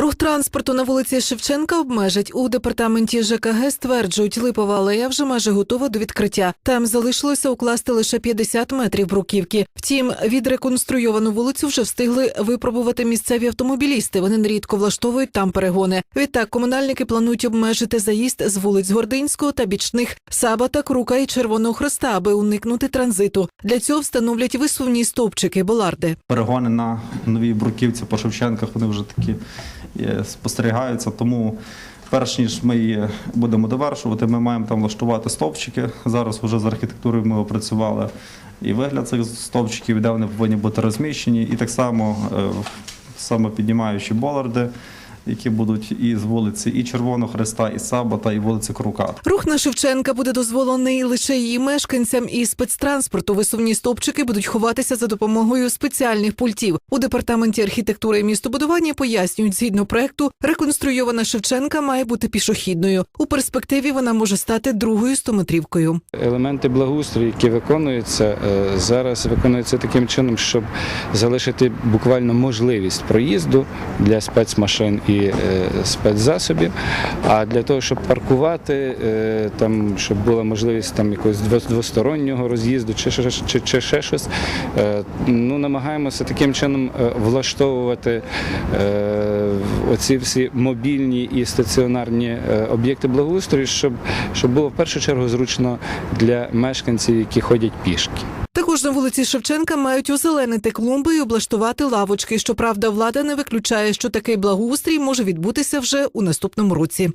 Рух транспорту на вулиці Шевченка обмежать у департаменті ЖКГ. Стверджують, липова алея вже майже готова до відкриття. Там залишилося укласти лише 50 метрів бруківки. Втім, відреконструйовану вулицю вже встигли випробувати місцеві автомобілісти. Вони нерідко влаштовують там перегони. Відтак комунальники планують обмежити заїзд з вулиць Гординського та бічних Сабата, Крука і Червоного Хреста, аби уникнути транзиту. Для цього встановлять висувні стовпчики боларди. перегони на новій бруківці по Шевченках вони вже такі спостерігаються. Тому перш ніж ми її будемо довершувати, ми маємо там влаштувати стовпчики. Зараз вже з архітектурою ми опрацювали і вигляд цих стовпчиків, де вони повинні бути розміщені, і так само е, самопіднімаючі боларди. Які будуть і з вулиці і Червоного Хреста, і Сабота, і вулиці Крука. Рух на Шевченка буде дозволений лише її мешканцям і спецтранспорту. Висувні стовпчики будуть ховатися за допомогою спеціальних пультів. У департаменті архітектури і містобудування пояснюють, згідно проекту, реконструйована Шевченка має бути пішохідною. У перспективі вона може стати другою стометрівкою. Елементи благоустрою, які виконуються, е, зараз виконуються таким чином, щоб залишити буквально можливість проїзду для спецмашин і е, спецзасобів. А для того, щоб паркувати, е, там, щоб була можливість там якогось дво- двостороннього роз'їзду чи, ще- чи, чи ще щось, е, ну, намагаємося таким чином влаштовувати оці всі мобільні і стаціонарні об'єкти благоустрою, щоб, щоб було в першу чергу зручно для мешканців, які ходять пішки. На вулиці Шевченка мають озеленити клумби і облаштувати лавочки. Щоправда, влада не виключає, що такий благоустрій може відбутися вже у наступному році.